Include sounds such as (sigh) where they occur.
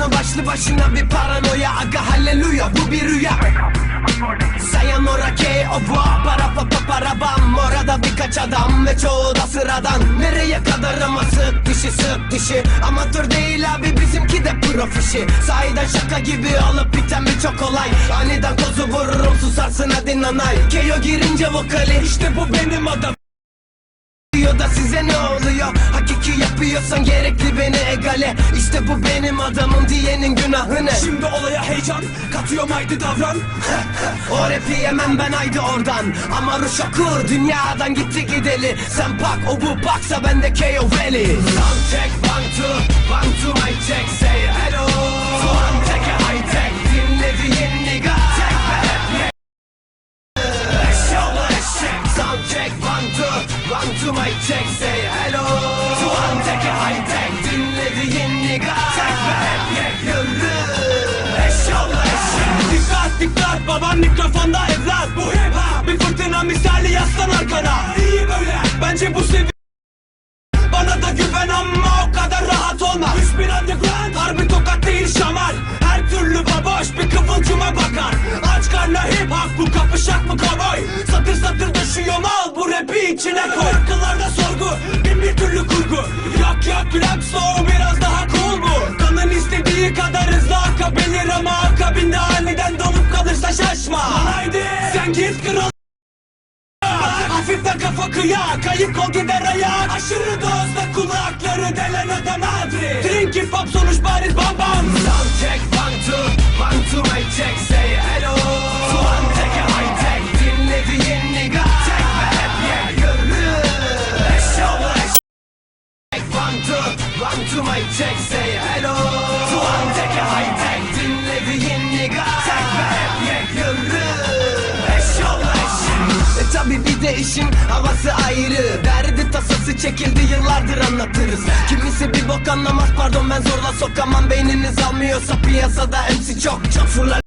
Konu başlı başına bir paranoya. Aga halleluya bu bir rüya. Sayonara ke o bu para pa pa para bam. Orada birkaç adam ve çoğu da sıradan. Nereye kadar ama sık dişi sık dişi. Amatör değil abi bizimki de profişi Sahiden şaka gibi olup biten bir çok olay. Aniden kozu vururum susarsın hadi nanay. Keyo girince vokali işte bu benim adam size ne oluyor? Hakiki yapıyorsan gerekli beni egale. İşte bu benim adamım diyenin günahı ne? Şimdi olaya heyecan katıyorum haydi davran. (laughs) O rapi yemem ben haydi oradan. Ama Ruşakur dünyadan gitti gideli. Sen pak o bu baksa ben de KO Valley one two one two mic check bence bu seviye Bana da güven ama o kadar rahat olma. 3000 underground harbi tokat değil şamar. Her türlü baboş bir kıvılcıma bakar. Aç karnına hip hop bu kapışak mı kovboy? Satır satır düşüyor mal bu rapi içine koy. Akıllarda sorgu bin bir türlü kurgu. Yok yok relax o biraz daha cool bu. Kanın istediği kadar hızlı akabilir ama akabinde aniden dolup kalırsa şaşma. Haydi sen git kral Hafiften kafa kıya Kayık ol gider ayak. Aşırı dozda kulakları delen adam adri Drink hip hop sonuç bariz bam bam. Sound check one two one two mic check say hello. Take a high tech dinlediğin nigga Tek ve hep ye yürü Eşyalı eşek One two one two mic check say hello. Take a high tabi bir de işin havası ayrı. Derdi tasası çekildi yıllardır anlatırız. Kimisi bir bok anlamaz pardon ben zorla sokamam. Beyniniz almıyorsa piyasada MC çok çok fırlar